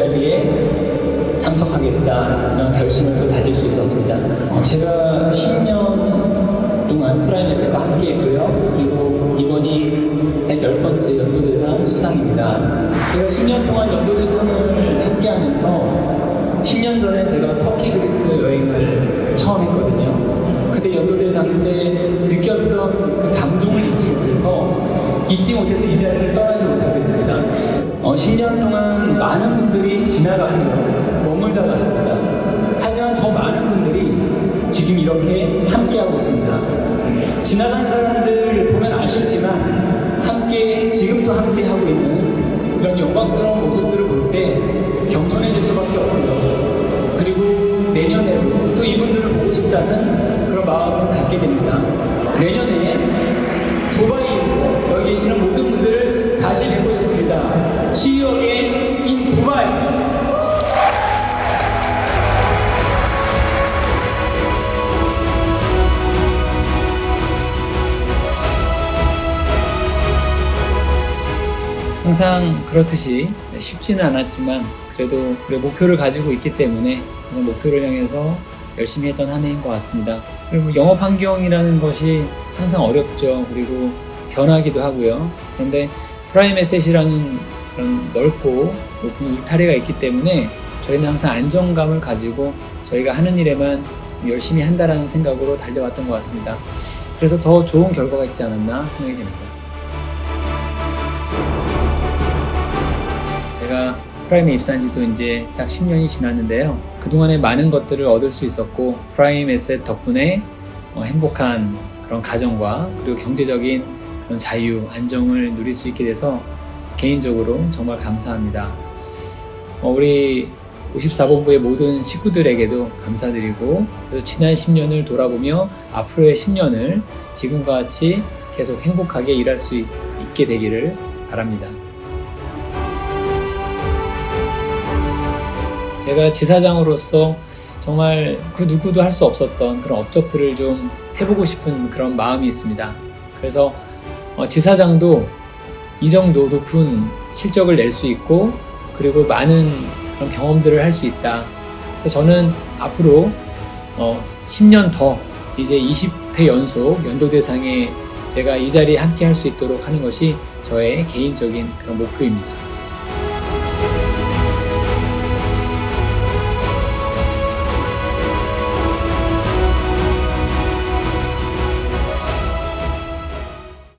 자리에 참석하겠다는 결심을 또 다질 수 있었습니다. 어, 제가 10년 동안 프라임에서 함께했고요. 그리고 이번이 10번째 연도대상 수상입니다. 제가 10년 동안 연도대상을 함께하면서 10년 전에 제가 터키 그리스 여행을 처음 했거든요. 그때 연도대상 때 느꼈던 그 감동을 잊지 못해서 잊지 못해서 이 자리를 떠나지 못하겠습니다. 어, 10년 동안 많은 분들이 지나가고요. 머물다 갔습니다. 하지만 더 많은 분들이 지금 이렇게 함께하고 있습니다. 지나간 사람들 보면 아쉽지만 함께 지금도 함께하고 있는 이런 영광스러운 모습들을 볼 때 겸손해질 수밖에 없고요. 그리고 내년에도 또 이분들을 보고 싶다는 그런 마음을 갖게 됩니다. 내년에 두바이에서 여기 계시는 모든 분들을 다시 뵙고 싶습니다. See you again in Dubai. 항상 그렇듯이 쉽지는 않았지만 그래도 목표를 가지고 있기 때문에 항상 목표를 향해서 열심히 했던 한 해인 것 같습니다. 그리고 영업 환경이라는 것이 항상 어렵죠. 그리고 변하기도 하고요. 그런데 프라임 에셋이라는 그런 넓고 높은 울타리가 있기 때문에 저희는 항상 안정감을 가지고 저희가 하는 일에만 열심히 한다라는 생각으로 달려왔던 것 같습니다. 그래서 더 좋은 결과가 있지 않았나 생각이 됩니다. 제가 프라임에 입사한 지도 이제 딱 10년이 지났는데요. 그동안에 많은 것들을 얻을 수 있었고, 프라임 에셋 덕분에 어, 행복한 그런 가정과 그리고 경제적인 그런 자유, 안정을 누릴 수 있게 돼서 개인적으로 정말 감사합니다. 어, 우리 54본부의 모든 식구들에게도 감사드리고, 지난 10년을 돌아보며 앞으로의 10년을 지금과 같이 계속 행복하게 일할 수 있, 있게 되기를 바랍니다. 제가 지사장으로서 정말 그 누구도 할 수 없었던 그런 업적들을 좀 해보고 싶은 그런 마음이 있습니다. 그래서 어, 지사장도 이 정도 높은 실적을 낼 수 있고 그리고 많은 그런 경험들을 할 수 있다. 저는 앞으로 어, 10년 더 이제 20회 연속 연도 대상에 제가 이 자리에 함께 할 수 있도록 하는 것이 저의 개인적인 그런 목표입니다.